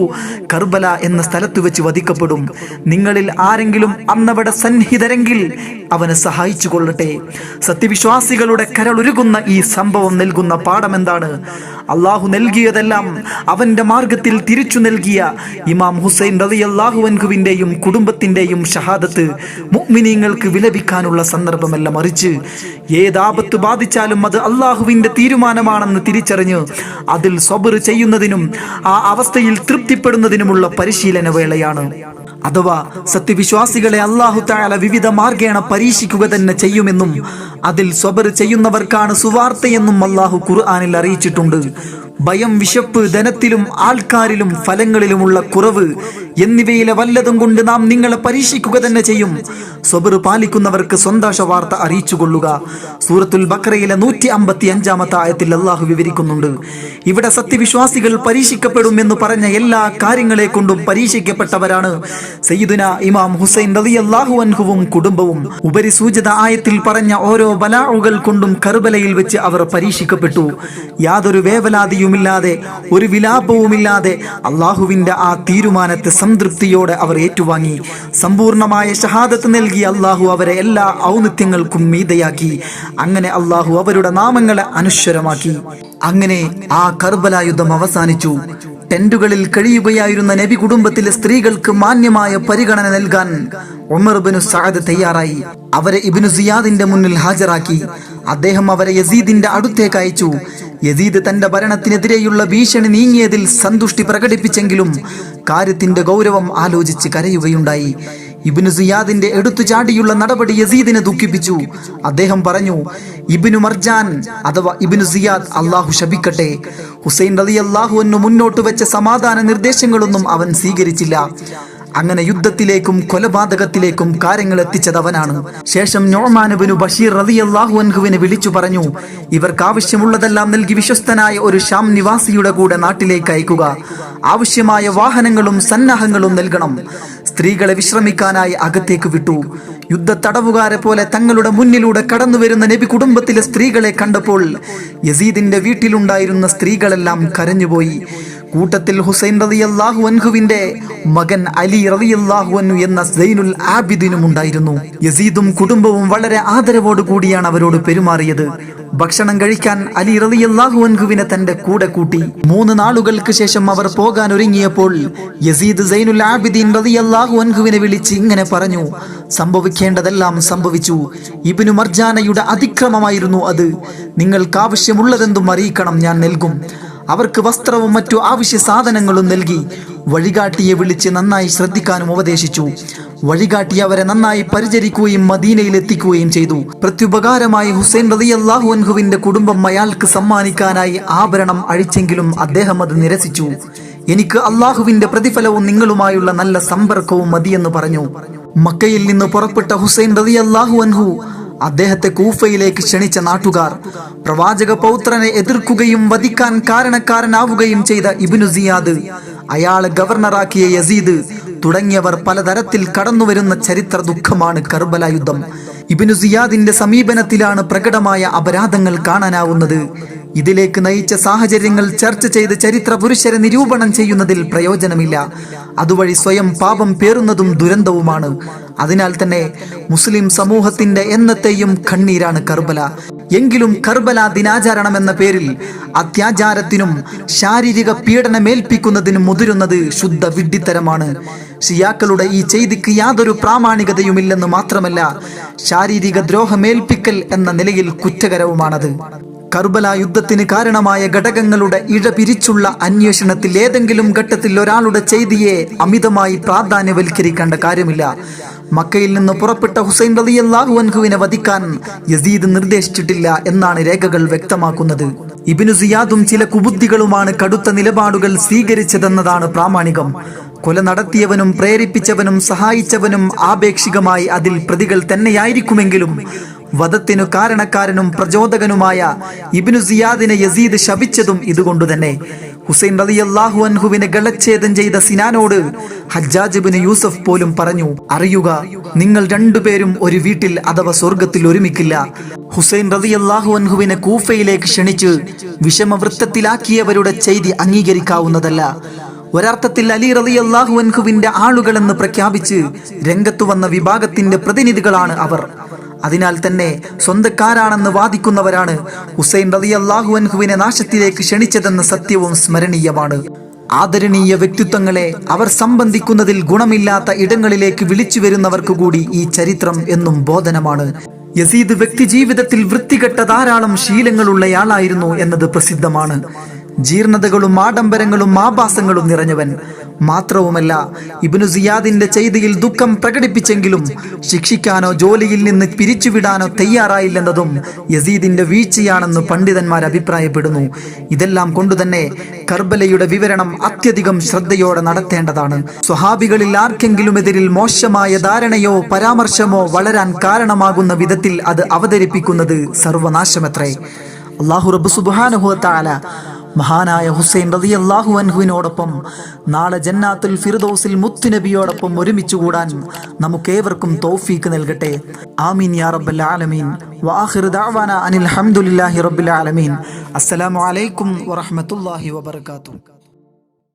കർബല എന്ന സ്ഥലത്ത് വെച്ച് വധിക്കപ്പെടും. നിങ്ങളിൽ ആരെങ്കിലും അന്നവിടെ സന്നിഹിതരെങ്കിൽ അവനെ സഹായിച്ചു കൊള്ളട്ടെ. സത്യവിശ്വാസികളുടെ കരളൊരുകുന്ന ഈ സംഭവം നൽകുന്ന പാഠം എന്താണ് അള്ളാഹു നൽകിയതെല്ലാം അവന്റെ മാർഗത്തിൽ തിരിച്ചു നൽകിയ ഇമാം ഹുസൈൻ റളിയല്ലാഹു അൻഹുവിന്റെയും കുടുംബത്തിന്റെയും ഷഹാദത്ത് മുഗ്മിനീങ്ങൾക്ക് വിലപിക്കാനുള്ള സന്ദർഭമല്ല മറിച്ച് ഏതാപത്ത് ബാധിച്ചാലും അത് അള്ളാഹുവിന്റെ തീരുമാനമാണെന്ന് തിരിച്ചറിഞ്ഞ് അതിൽ സ്വബർ ചെയ്യുന്നതിനും ആ അവസ്ഥയിൽ തൃപ്തിപ്പെടുന്നതിനുമുള്ള പരിശീലന വേളയാണ്. അഥവാ സത്യവിശ്വാസികളെ അള്ളാഹു താല വിവിധ മാർഗേണ പരീക്ഷിക്കുക തന്നെ ചെയ്യുമെന്നും അതിൽ സ്വബർ ചെയ്യുന്നവർക്കാണ് സുവാർത്തയെന്നും അള്ളാഹു ഖുർആാനിൽ അറിയിച്ചിട്ടുണ്ട്. ഭയം വിശപ്പ് ധനത്തിലും ആൾക്കാരിലും ഫലങ്ങളിലുമുള്ള കുറവ് എന്നിവയിലെ വല്ലതും കൊണ്ട് നാം നിങ്ങളെ പരീക്ഷിക്കുക തന്നെ ചെയ്യും. സ്വബർ പാലിക്കുന്നവർക്ക് സന്തോഷ വാർത്ത അറിയിച്ചുകൊള്ളുക. സൂറത്തുൽ ബക്രയിലെ നൂറ്റി അമ്പത്തി അഞ്ചാമത്തെ ആയത്തിൽ അള്ളാഹു വിവരിക്കുന്നുണ്ട്. ഇവിടെ സത്യവിശ്വാസികൾ പരീക്ഷിക്കപ്പെടും എന്ന് പറഞ്ഞ എല്ലാ കാര്യങ്ങളെ കൊണ്ടും പരീക്ഷിക്കപ്പെട്ടവരാണ്. സയ്യിദുന ഇമാം ഹുസൈൻ റളിയല്ലാഹു അൻഹുവും കുടുംബവും. ഉപരിസൂചിത ആയത്തിൽ പറഞ്ഞ ഓരോ ബലാഉകൾ കൊണ്ടും കറുബലയിൽ വെച്ച് അവർ പരീക്ഷിക്കപ്പെട്ടു. യാതൊരു വേവലാതിയുമില്ലാതെ ഒരു വിലാപവുമില്ലാതെ അള്ളാഹുവിന്റെ ആ തീരുമാനത്തെ സംതൃപ്തിയോടെ അവർ ഏറ്റുവാങ്ങി. സമ്പൂർണമായ ഷഹാദത്ത് നൽകി അള്ളാഹു അവരെ എല്ലാ ഔന്നിത്യങ്ങൾക്കും മീതയാക്കി. അങ്ങനെ അള്ളാഹു അവരുടെ നാമങ്ങളെ അനുശ്വരമാക്കി. അങ്ങനെ ആ കർബല യുദ്ധം അവസാനിച്ചു. ടെന്റുകളിൽ കഴിയുകയായിരുന്ന നബി കുടുംബത്തിലെ സ്ത്രീകൾക്ക് മാന്യമായ പരിഗണന നൽകാൻ ഉമർ ബിനു സഅദ് തയ്യാറായി. അവരെ ഇബിനു സിയാദിന്റെ മുന്നിൽ ഹാജരാക്കി. അദ്ദേഹം അവരെ യസീദിന്റെ അടുത്തേക്ക് അയച്ചു. യസീദ് തന്റെ ഭരണത്തിനെതിരെയുള്ള ഭീഷണി നീങ്ങിയതിൽ സന്തുഷ്ടി പ്രകടിപ്പിച്ചെങ്കിലും കാര്യത്തിന്റെ ഗൗരവം ആലോചിച്ച് കരയുകയുണ്ടായി. ഇബിനു സിയാദിന്റെ എടുത്തു ചാടിയുള്ള നടപടി യസീദിനെ ദുഃഖിപ്പിച്ചു. അദ്ദേഹം പറഞ്ഞു ഇബിനു മർജാൻ അഥവാ ഇബിനു സിയാദ് അള്ളാഹു ശപിക്കട്ടെ. ഹുസൈൻ അലി അള്ളാഹുവിന് മുന്നോട്ട് വെച്ച സമാധാന നിർദ്ദേശങ്ങളൊന്നും അവൻ സ്വീകരിച്ചില്ല. അങ്ങനെ യുദ്ധത്തിലേക്കും കൊലപാതകത്തിലേക്കും കാര്യങ്ങൾ എത്തിച്ചത് അവനാണ് ശേഷം നോമാനുബിനു ബഷീർ റതി അള്ളാഹു അൻഹുവിനെ വിളിച്ചു പറഞ്ഞു ഇവർക്ക് ആവശ്യമുള്ളതെല്ലാം നൽകി വിശ്വസ്തനായ ഒരു ഷാം നിവാസിയുടെ കൂടെ നാട്ടിലേക്ക് അയക്കുക. ആവശ്യമായ വാഹനങ്ങളും സന്നാഹങ്ങളും നൽകണം. സ്ത്രീകളെ വിശ്രമിക്കാനായി അകത്തേക്ക് വിട്ടു. യുദ്ധ തടവുകാരെ പോലെ തങ്ങളുടെ മുന്നിലൂടെ കടന്നു വരുന്ന നബി കുടുംബത്തിലെ സ്ത്രീകളെ കണ്ടപ്പോൾ യസീദിന്റെ വീട്ടിലുണ്ടായിരുന്ന സ്ത്രീകളെല്ലാം കരഞ്ഞുപോയി. കൂട്ടത്തിൽ ഹുസൈൻ റളിയല്ലാഹു അൻഹുവിന്റെ മകൻ അലി റളിയല്ലാഹു അൻഹു എന്ന സൈനുൽ ആബിദിനും ഉണ്ടായിരുന്നു. യസീദും കുടുംബവും വളരെ ആദരവോടു കൂടിയാണ് അവരോട് പെരുമാറിയത്. ഭക്ഷണം കഴിക്കാൻ അലി റളിയല്ലാഹു അൻഹുവിനെ തന്റെ കൂടെ കൂട്ടി. മൂന്ന് നാളുകൾക്ക് ശേഷം അവർ പോകാൻ ഒരുങ്ങിയപ്പോൾ യസീദ് സൈനുൽ ആബിദീൻ റളിയല്ലാഹു അൻഹുവിനെ വിളിച്ച് ഇങ്ങനെ പറഞ്ഞു സംഭവിക്കേണ്ടതെല്ലാം സംഭവിച്ചു. ഇബ്നു മർജാനയുടെ അതിക്രമമായിരുന്നു അത്. നിങ്ങൾക്ക് ആവശ്യമുള്ളതെന്തും അറിയിക്കണം ഞാൻ നൽകും. അവർക്ക് വസ്ത്രവും മറ്റു ആവശ്യ സാധനങ്ങളും നൽകി. വഴികാട്ടിയെ വിളിച്ച് നന്നായി ശ്രദ്ധിക്കാനും ഉപദേശിച്ചു. വഴികാട്ടി അവരെ നന്നായി പരിചരിക്കുകയും മദീനയിൽ എത്തിക്കുകയും ചെയ്തു. പ്രത്യുപകാരമായി ഹുസൈൻ റളിയല്ലാഹു അൻഹുവിന്റെ കുടുംബം അയാൾക്ക് സമ്മാനിക്കാനായി ആഭരണം അഴിച്ചെങ്കിലും അദ്ദേഹം അത് നിരസിച്ചു. എനിക്ക് അള്ളാഹുവിന്റെ പ്രതിഫലവും നിങ്ങളുമായുള്ള നല്ല സമ്പർക്കവും മതിയെന്ന് പറഞ്ഞു. മക്കയിൽ നിന്ന് പുറപ്പെട്ട ഹുസൈൻ റളിയല്ലാഹു അൻഹു അദ്ദേഹത്തെ കൂഫയിലേക്ക് ക്ഷണിച്ച നാട്ടുകാർ പ്രവാചക പൗത്രനെ എതിർക്കുകയും വധിക്കാൻ കാരണക്കാരനാവുകയും ചെയ്ത ഇബിനു സിയാദ് അയാളെ ഗവർണറാക്കിയ യസീദ് തുടങ്ങിയവർ പലതരത്തിൽ കടന്നുവരുന്ന ചരിത്ര ദുഃഖമാണ് കർബല യുദ്ധം. ഇബിനു സിയാദിന്റെ സമീപനത്തിലാണ് പ്രകടമായ അപരാധങ്ങൾ കാണാനാവുന്നത്. ഇതിലേക്ക് നയിച്ച സാഹചര്യങ്ങൾ ചർച്ച ചെയ്ത് ചരിത്ര പുരുഷരെ നിരൂപണം ചെയ്യുന്നതിൽ പ്രയോജനമില്ല. അതുവഴി സ്വയം പാപം പേറുന്നതും ദുരന്തവുമാണ്. അതിനാൽ തന്നെ മുസ്ലിം സമൂഹത്തിന്റെ എന്നത്തെയും കണ്ണീരാണ് കർബല. എങ്കിലും കർബല ദിനാചരണം എന്ന പേരിൽ അത്യാചാരത്തിനും ശാരീരിക പീഡനമേൽപ്പിക്കുന്നതിനും മുതിരുന്നത് ശുദ്ധ വിഡ്ഢിത്തരമാണ്. ഷിയാക്കളുടെ ഈ ചെയ്തിക്ക് യാതൊരു പ്രാമാണികതയുമില്ലെന്ന് മാത്രമല്ല ശാരീരിക ദ്രോഹമേൽപ്പിക്കൽ എന്ന നിലയിൽ കുറ്റകരവുമാണത്. കർബല യുദ്ധത്തിന് കാരണമായ ഘടകങ്ങളുടെ ഇഴ പിരിച്ചുള്ള അന്വേഷണത്തിൽ ഏതെങ്കിലും ഘട്ടത്തിൽ ഒരാളുടെ ചെയ്തിയെ അമിതമായി പ്രാധാന്യവൽക്കരിക്കേണ്ട കാര്യമില്ല. മക്കയിൽ നിന്ന് പുറപ്പെട്ട ഹുസൈൻ റലി അൻഹുവിനെ വധിക്കാൻ യസീദ് നിർദ്ദേശിച്ചിട്ടില്ല എന്നാണ് രേഖകൾ വ്യക്തമാക്കുന്നത്. ഇബിനു സിയാദും ചില കുബുദ്ധികളുമാണ് കടുത്ത നിലപാടുകൾ സ്വീകരിച്ചതെന്നതാണ് പ്രാമാണികം. കൊല നടത്തിയവനും പ്രേരിപ്പിച്ചവനും സഹായിച്ചവനും ആപേക്ഷികമായി അതിൽ പ്രതികൾ തന്നെയായിരിക്കുമെങ്കിലും വധത്തിനു കാരണക്കാരനും പ്രചോദകനുമായ ഇബിനു സിയാദിനെ യസീദ് ശപിച്ചതും ഇതുകൊണ്ടു തന്നെ. ഹുസൈൻ റളിയല്ലാഹു അൻഹുവിനെ ഗളച്ഛേദം ചെയ്ത സിനാനോട് ഹജ്ജാജിബിന് യൂസഫ് പോലും പറഞ്ഞു അറിയുക നിങ്ങൾ രണ്ടുപേരും ഒരു വീട്ടിൽ അഥവാ സ്വർഗത്തിൽ ഒരുമിക്കില്ല. ഹുസൈൻ റളിയല്ലാഹു അൻഹുവിനെ കൂഫയിലേക്ക് ക്ഷണിച്ച് വിഷമവൃത്തത്തിലാക്കിയവരുടെ ചെയ്തി അംഗീകരിക്കാവുന്നതല്ല. ഒരർത്ഥത്തിൽ അലി റളിയല്ലാഹു അൻഹുവിന്റെ ആളുകളെന്ന് പ്രഖ്യാപിച്ച് രംഗത്തു വന്ന വിഭാഗത്തിന്റെ പ്രതിനിധികളാണ് അവർ. അതിനാൽ തന്നെ സ്വന്തക്കാരാണെന്ന് വാദിക്കുന്നവരാണ് ഹുസൈൻ റളിയല്ലാഹു അൻഹുവിനെ നാശത്തിലേക്ക് ക്ഷണിച്ചതെന്ന സത്യവും സ്മരണീയമാണ്. ആദരണീയ വ്യക്തിത്വങ്ങളെ അവർ സംബന്ധിക്കുന്നതിൽ ഗുണമില്ലാത്ത ഇടങ്ങളിലേക്ക് വിളിച്ചു വരുന്നവർക്ക് കൂടി ഈ ചരിത്രം എന്നും ബോധനമാണ്. യസീദ് വ്യക്തി ജീവിതത്തിൽ വൃത്തികെട്ട ധാരാളം ശീലങ്ങളുള്ളയാളായിരുന്നു എന്നത് പ്രസിദ്ധമാണ്. ജീർണതകളും ആഡംബരങ്ങളും ആഭാസങ്ങളും നിറഞ്ഞവൻ. മാത്രവുമല്ല ഇബിനു സിയാദിന്റെ ചെയ്തിയിൽ ദുഃഖം പ്രകടിപ്പിച്ചെങ്കിലും ശിക്ഷിക്കാനോ ജോലിയിൽ നിന്ന് പിരിച്ചുവിടാനോ തയ്യാറായില്ലെന്നതും യസീദിന്റെ വീഴ്ചയാണെന്ന് പണ്ഡിതന്മാർ അഭിപ്രായപ്പെടുന്നു. ഇതെല്ലാം കൊണ്ടുതന്നെ കർബലയുടെ വിവരണം അത്യധികം ശ്രദ്ധയോടെ നടത്തേണ്ടതാണ്. സ്വഹാബികളിൽ ആർക്കെങ്കിലും എതിരിൽ മോശമായ ധാരണയോ പരാമർശമോ വളരാൻ കാരണമാകുന്ന വിധത്തിൽ അത് അവതരിപ്പിക്കുന്നത് സർവനാശമത്രേ. അള്ളാഹു റബ്ബ് തആല മഹാനായ ഹുസൈൻ റതി അള്ളാഹു അൻഹുവിനോടൊപ്പം നാളെ ജന്നാത്തുൽ ഫിർദൗസിൽ മുത്തുനബിയോടൊപ്പം ഒരുമിച്ച് കൂടാൻ നമുക്കേവർക്കും തൗഫീക്ക് നൽകട്ടെ. ആമീൻ യാ റബ്ബൽ ആലമീൻ. വാഹിർ ദാവാന അനിൽ ഹംദുലില്ലാഹി റബ്ബിൽ ആലമീൻ. അസ്സലാമു അലൈക്കും വറഹ്മത്തുള്ളാഹി വബറകാതുഹു.